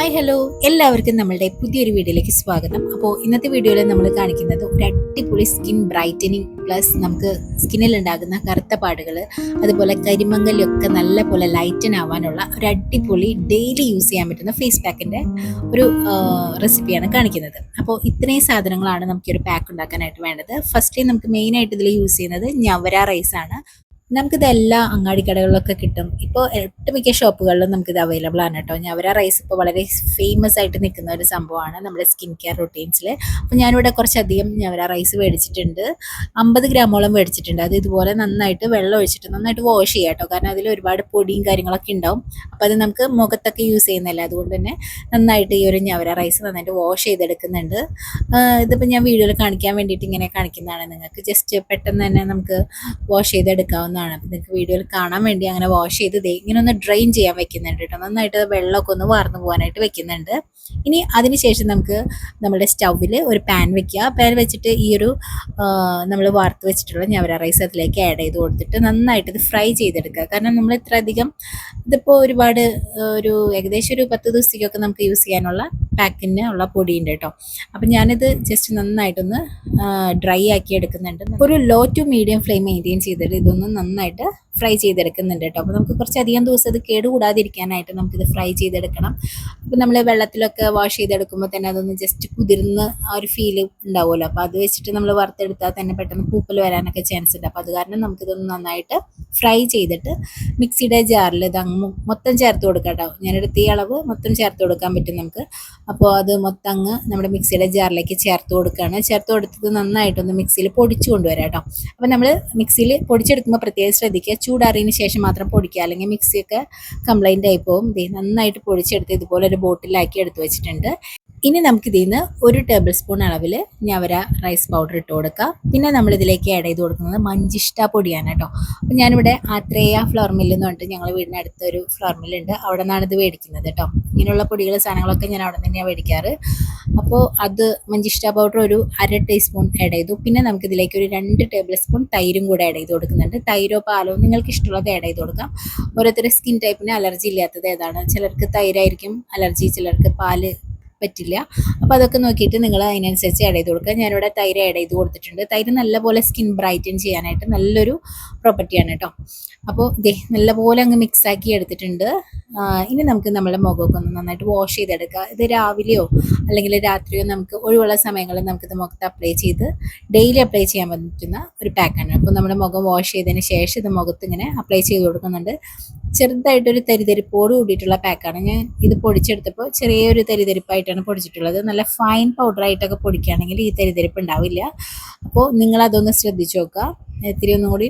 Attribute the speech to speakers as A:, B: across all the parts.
A: Hi hello എല്ലാവർക്കും നമ്മളുടെ പുതിയൊരു വീഡിയോയിലേക്ക് സ്വാഗതം. അപ്പോൾ ഇന്നത്തെ വീഡിയോയിൽ നമ്മൾ കാണിക്കുന്നത് ഒരു അടിപൊളി സ്കിൻ ബ്രൈറ്റനിങ് പ്ലസ് നമുക്ക് സ്കിന്നിൽ ഉണ്ടാകുന്ന കറുത്ത പാടുകൾ അതുപോലെ കരിമങ്ങലൊക്കെ നല്ല പോലെ ലൈറ്റൻ ആവാനുള്ള ഒരു അടിപൊളി ഡെയിലി യൂസ് ചെയ്യാൻ പറ്റുന്ന ഫേസ് പാക്കിന്റെ ഒരു റെസിപ്പിയാണ് കാണിക്കുന്നത്. അപ്പോൾ ഇത്രയും സാധനങ്ങളാണ് നമുക്ക് ഒരു പാക്ക് ഉണ്ടാക്കാനായിട്ട് വേണ്ടത്. ഫസ്റ്റ് നമുക്ക് മെയിനായിട്ട് ഇതിൽ യൂസ് ചെയ്യുന്നത് ഞവര റൈസ് ആണ് നമുക്കിത് എല്ലാ അങ്ങാടി കടകളിലൊക്കെ കിട്ടും. ഇപ്പോൾ ഒട്ടുമിക്ക ഷോപ്പുകളിലും നമുക്കിത് അവൈലബിൾ ആണ് കേട്ടോ. ഞാൻ ഞവര റൈസ് ഇപ്പോൾ വളരെ ഫേമസ് ആയിട്ട് നിൽക്കുന്ന ഒരു സംഭവമാണ് നമ്മുടെ സ്കിൻ കെയർ റൊട്ടീൻസിൽ അപ്പോൾ ഞാനിവിടെ കുറച്ചധികം ഞവര റൈസ് മേടിച്ചിട്ടുണ്ട്. അമ്പത് ഗ്രാമോളം മേടിച്ചിട്ടുണ്ട്. അത് ഇതുപോലെ നന്നായിട്ട് വെള്ളം ഒഴിച്ചിട്ട് നന്നായിട്ട് വാഷ് ചെയ്യാം കേട്ടോ. കാരണം അതിൽ ഒരുപാട് പൊടിയും കാര്യങ്ങളൊക്കെ ഉണ്ടാവും. അപ്പോൾ അത് നമുക്ക് മുഖത്തൊക്കെ യൂസ് ചെയ്യുന്നില്ല അതുകൊണ്ട് തന്നെ നന്നായിട്ട് ഈ ഒരു ഞവര റൈസ് നന്നായിട്ട് വാഷ് ചെയ്തെടുക്കുന്നുണ്ട്. ഇതിപ്പോൾ ഞാൻ വീഡിയോയിൽ കാണിക്കാൻ വേണ്ടിയിട്ട് ഇങ്ങനെ കാണിക്കുന്നതാണ്. നിങ്ങൾക്ക് ജസ്റ്റ് പെട്ടെന്ന് തന്നെ നമുക്ക് വാഷ് ചെയ്തെടുക്കാവുന്ന ചെയ്യുന്നതാണ് അപ്പം നിങ്ങൾക്ക് വീഡിയോയിൽ കാണാൻ വേണ്ടി അങ്ങനെ വാഷ് ചെയ്ത് ദേ ഇങ്ങനെ ഒന്ന് ഡ്രെയിൻ ചെയ്യാൻ വെക്കുന്നുണ്ട് കേട്ടോ നന്നായിട്ട് വെള്ളമൊക്കെ ഒന്ന് വാർന്നു പോകാനായിട്ട് വെക്കുന്നുണ്ട്. ഇനി അതിനുശേഷം നമുക്ക് നമ്മുടെ സ്റ്റൗവിൽ ഒരു പാൻ വെക്കുക. പാൻ വെച്ചിട്ട് ഈ ഒരു നമ്മൾ വാർത്ത് വെച്ചിട്ടുള്ള ഞവര റൈസ് അതിലേക്ക് ആഡ് ചെയ്ത് കൊടുത്തിട്ട് നന്നായിട്ട് ഇത് ഫ്രൈ ചെയ്തെടുക്കുക. കാരണം നമ്മൾ ഇത്ര അധികം ഇതിപ്പോൾ ഒരുപാട് ഒരു ഏകദേശം ഒരു പത്ത് ദിവസത്തേക്കൊക്കെ നമുക്ക് യൂസ് ചെയ്യാനുള്ള പാക്കിന് ഉള്ള പൊടിയുണ്ട് കേട്ടോ അപ്പം ഞാനിത് ജസ്റ്റ് നന്നായിട്ടൊന്ന് ഡ്രൈ ആക്കി എടുക്കുന്നുണ്ട്. ഒരു low to medium flame maintain ചെയ്തിട്ട് ഇതൊന്ന് നന്നായിട്ട് ഫ്രൈ ചെയ്തെടുക്കുന്നുണ്ട് കേട്ടോ. അപ്പോൾ നമുക്ക് കുറച്ചധികം ദിവസം ഇത് കേടുകൂടാതിരിക്കാനായിട്ട് നമുക്കിത് ഫ്രൈ ചെയ്തെടുക്കണം. അപ്പോൾ നമ്മൾ വെള്ളത്തിലൊക്കെ വാഷ് ചെയ്തെടുക്കുമ്പോൾ തന്നെ അതൊന്ന് ജസ്റ്റ് കുതിർന്ന് ആ ഒരു ഫീൽ ഉണ്ടാവുമല്ലോ. അപ്പോൾ അത് വെച്ചിട്ട് നമ്മൾ വറുത്തെടുത്താൽ തന്നെ പെട്ടെന്ന് പൂപ്പൽ വരാനൊക്കെ ചാൻസ് ഉണ്ട്. അപ്പോൾ അത് കാരണം നമുക്കിതൊന്ന് നന്നായിട്ട് ഫ്രൈ ചെയ്തിട്ട് മിക്സിയുടെ ജാറിൽ ഇത് അങ്ങ് മൊത്തം ചേർത്ത് കൊടുക്കാം കേട്ടോ. ഞാനെടുത്ത ഈ അളവ് മൊത്തം ചേർത്ത് കൊടുക്കാൻ പറ്റും നമുക്ക്. അപ്പോൾ അത് മൊത്തം അങ്ങ് നമ്മുടെ മിക്സിയുടെ ജാറിലേക്ക് ചേർത്ത് കൊടുക്കുകയാണ്. ചേർത്ത് കൊടുത്തത് നന്നായിട്ടൊന്ന് മിക്സിയിൽ പൊടിച്ചു കൊണ്ടുവരാം കേട്ടോ. അപ്പോൾ നമ്മൾ മിക്സിയിൽ പൊടിച്ചെടുക്കുമ്പോൾ പ്രത്യേകം ശ്രദ്ധിക്കുക. ചൂടാറിയതിന് ശേഷം മാത്രം പൊടിക്കുക. അല്ലെങ്കിൽ മിക്സിയൊക്കെ കംപ്ലൈന്റ് ആയി പോകും. നന്നായിട്ട് പൊടിച്ചെടുത്ത് ഇതുപോലെ ഒരു ബോട്ടിലാക്കി എടുത്ത് വെച്ചിട്ടുണ്ട്. ഇനി നമുക്ക് ഇതിൽ നിന്ന് ഒരു ടേബിൾ സ്പൂൺ അളവിൽ ഞവര റൈസ് പൗഡർ ഇട്ട് കൊടുക്കുക പിന്നെ നമ്മളിതിലേക്ക് ആഡ് ചെയ്ത് കൊടുക്കുന്നത് മഞ്ചിഷ്ട പൊടിയാണ് കേട്ടോ. അപ്പോൾ ഞാനിവിടെ ആത്രേയ ഫ്ലവർ മില്ല് എന്ന് പറഞ്ഞിട്ട് ഞങ്ങൾ വീടിന് അടുത്തൊരു ഫ്ലവർ മില്ലുണ്ട് അവിടെ നിന്നാണ് ഇത് മേടിക്കുന്നത് കേട്ടോ. ഇങ്ങനെയുള്ള പൊടികൾ സാധനങ്ങളൊക്കെ ഞാൻ അവിടെ തന്നെയാണ് മേടിക്കാറ്. അപ്പോൾ അത് മഞ്ചിഷ്ട പൗഡർ ഒരു അര ടീസ്പൂൺ ആഡ് ചെയ്തു. പിന്നെ നമുക്കിതിലേക്ക് ഒരു രണ്ട് ടേബിൾ സ്പൂൺ തൈരും കൂടെ ആഡ് ചെയ്ത് കൊടുക്കുന്നുണ്ട്. തൈരോ പാലോ നിങ്ങൾക്ക് ഇഷ്ടമുള്ളത് ആഡ് ചെയ്ത് കൊടുക്കാം. ഓരോരുത്തരുടെ സ്കിൻ ടൈപ്പിന് അലർജി ഇല്ലാത്തത് ഏതാണ്? ചിലർക്ക് തൈരായിരിക്കും അലർജി ചിലർക്ക് പാൽ പറ്റില്ല. അപ്പോൾ അതൊക്കെ നോക്കിയിട്ട് നിങ്ങൾ അതിനനുസരിച്ച് ആഡ് ചെയ്ത് കൊടുക്കുക. ഞാനിവിടെ തൈര് ആഡ് ചെയ്ത് കൊടുത്തിട്ടുണ്ട്. തൈര് നല്ലപോലെ സ്കിൻ ബ്രൈറ്റൻ ചെയ്യാനായിട്ട് നല്ലൊരു പ്രോപ്പർട്ടിയാണ് കേട്ടോ അപ്പോൾ ഇതേ നല്ലപോലെ അങ്ങ് മിക്സാക്കി എടുത്തിട്ടുണ്ട്. ഇനി നമുക്ക് നമ്മുടെ മുഖമൊക്കെ ഒന്ന് നന്നായിട്ട് വാഷ് ചെയ്തെടുക്കുക ഇത് രാവിലെയോ അല്ലെങ്കിൽ രാത്രിയോ നമുക്ക് ഒഴിവുള്ള സമയങ്ങളിൽ നമുക്ക് ഇത് മുഖത്ത് അപ്ലൈ ചെയ്ത് ഡെയിലി അപ്ലൈ ചെയ്യാൻ പറ്റുന്ന ഒരു പാക്കാണ് അപ്പോൾ നമ്മുടെ മുഖം വാഷ് ചെയ്തതിന് ശേഷം ഇത് മുഖത്ത് ഇങ്ങനെ അപ്ലൈ ചെയ്ത് കൊടുക്കുന്നുണ്ട്. ചെറുതായിട്ടൊരു തരിതരിപ്പോട് കൂടിയിട്ടുള്ള പാക്കാണ്. ഞാൻ ഇത് പൊടിച്ചെടുത്തപ്പോൾ ചെറിയൊരു തരിതരിപ്പായിട്ടാണ് പൊടിച്ചിട്ടുള്ളത്. നല്ല ഫൈൻ പൗഡറായിട്ടൊക്കെ പൊടിക്കുകയാണെങ്കിൽ ഈ തരിതരിപ്പ് ഉണ്ടാവില്ല. അപ്പോൾ നിങ്ങളതൊന്ന് ശ്രദ്ധിച്ചു നോക്കുക. ഇത്തിരി ഒന്നും കൂടി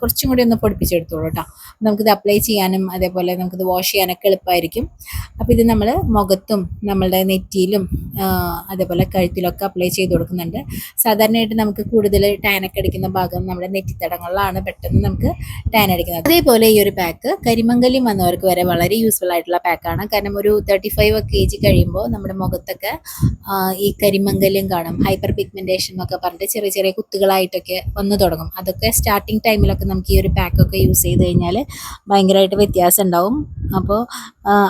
A: കുറച്ചും കൂടി ഒന്ന് പൊടിപ്പിച്ചെടുത്തോളൂ കേട്ടോ നമുക്കിത് അപ്ലൈ ചെയ്യാനും അതേപോലെ നമുക്കിത് വാഷ് ചെയ്യാനൊക്കെ എളുപ്പമായിരിക്കും അപ്പോൾ ഇത് നമ്മൾ മുഖത്തും നമ്മളുടെ നെറ്റിയിലും അതേപോലെ കഴുത്തിലൊക്കെ അപ്ലൈ ചെയ്ത് കൊടുക്കുന്നുണ്ട്. സാധാരണയായിട്ട് നമുക്ക് കൂടുതൽ ടാനൊക്കെ അടിക്കുന്ന ഭാഗം നമ്മുടെ നെറ്റിത്തടങ്ങളിലാണ് പെട്ടെന്ന് നമുക്ക് ടാൻ അടിക്കുന്നത്. അതേപോലെ ഈ ഒരു പാക്ക് കരിമംഗലിയും വന്നവർക്ക് വരെ വളരെ യൂസ്ഫുൾ ആയിട്ടുള്ള പാക്കാണ് കാരണം ഒരു തേർട്ടി ഫൈവ് കെ ജി കഴിയുമ്പോൾ നമ്മുടെ മുഖത്തൊക്കെ ഈ കരിമംഗല്യം കാണും ഹൈപ്പർ പിഗ്മെന്റേഷൻ എന്നൊക്കെ പറഞ്ഞിട്ട് ചെറിയ ചെറിയ കുത്തുകളായിട്ടൊക്കെ വന്നു തുടങ്ങും. അതൊക്കെ സ്റ്റാർട്ടിങ് ടൈമിലൊക്കെ നമുക്ക് ഈ ഒരു പാക്കൊക്കെ യൂസ് ചെയ്ത് കഴിഞ്ഞാൽ ഭയങ്കരമായിട്ട് വ്യത്യാസം ഉണ്ടാവും. അപ്പോൾ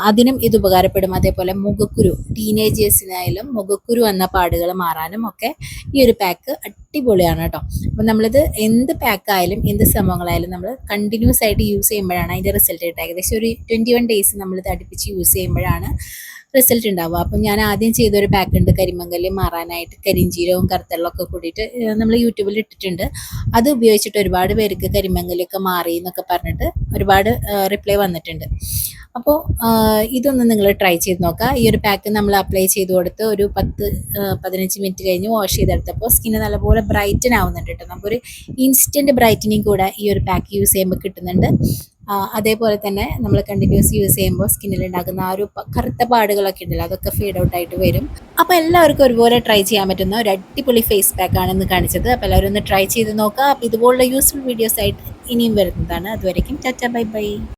A: അതിനും ഇത് ഉപകാരപ്പെടും. അതേപോലെ മുഖക്കുരു ടീനേജേഴ്സിനായാലും മുഖക്കുരു എന്ന പാടുകൾ മാറാനും ഒക്കെ ഈ ഒരു പാക്ക് അടിപൊളിയാണ് കേട്ടോ അപ്പം നമ്മളിത് എന്ത് പാക്കായാലും എന്ത് സംഭവങ്ങളായാലും നമ്മൾ കണ്ടിന്യൂസ് ആയിട്ട് യൂസ് ചെയ്യുമ്പോഴാണ് അതിന്റെ റിസൾട്ട് കിട്ടുക. ഏകദേശം ഒരു ട്വന്റി വൺ ഡേയ്സ് നമ്മളിത് അടുപ്പിച്ച് യൂസ് ചെയ്യുമ്പോഴാണ് റിസൾട്ട് ഉണ്ടാവുക. അപ്പം ഞാൻ ആദ്യം ചെയ്തൊരു പാക്ക് ഉണ്ട് കരിമങ്കൽ മാറാനായിട്ട് കരിഞ്ചീരവും കറുത്തള്ളൊക്കെ കൂടിയിട്ട് നമ്മൾ യൂട്യൂബിൽ ഇട്ടിട്ടുണ്ട്. അത് ഉപയോഗിച്ചിട്ട് ഒരുപാട് പേർക്ക് കരിമങ്കലൊക്കെ മാറി എന്നൊക്കെ പറഞ്ഞിട്ട് ഒരുപാട് റിപ്ലൈ വന്നിട്ടുണ്ട്. അപ്പോൾ ഇതൊന്ന് നിങ്ങൾ ട്രൈ ചെയ്ത് നോക്കുക ഈ ഒരു പാക്ക് നമ്മൾ അപ്ലൈ ചെയ്ത് കൊടുത്ത് ഒരു പത്ത് പതിനഞ്ച് മിനിറ്റ് കഴിഞ്ഞ് വാഷ് ചെയ്തെടുത്തപ്പോൾ സ്കിന്ന് നല്ലപോലെ ബ്രൈറ്റൻ ആവുന്നുണ്ട് കേട്ടോ നമുക്കൊരു ഇൻസ്റ്റന്റ് ബ്രൈറ്റനിങ് കൂടെ ഈ ഒരു പാക്ക് യൂസ് ചെയ്യുമ്പോൾ കിട്ടുന്നുണ്ട്. അതേപോലെ തന്നെ നമ്മൾ കണ്ടിന്യൂസ് യൂസ് ചെയ്യുമ്പോൾ സ്കിന്നിൽ ഉണ്ടാകുന്ന ആ ഒരു കറുത്ത പാടുകളൊക്കെ ഉണ്ടല്ലോ അതൊക്കെ ഫീഡ് ഔട്ട് ആയിട്ട് വരും. അപ്പോൾ എല്ലാവർക്കും ഒരുപോലെ ട്രൈ ചെയ്യാൻ പറ്റുന്ന ഒരു അടിപൊളി ഫേസ് പാക്ക് ആണെന്ന് കാണിച്ചത്. അപ്പോൾ എല്ലാവരും ഒന്ന് ട്രൈ ചെയ്ത് നോക്കുക അപ്പോൾ ഇതുപോലുള്ള യൂസ്ഫുൾ വീഡിയോസ് ആയിട്ട് ഇനിയും വരുന്നതാണ്. അതുവരേക്കും ടാറ്റ ബൈ ബൈ.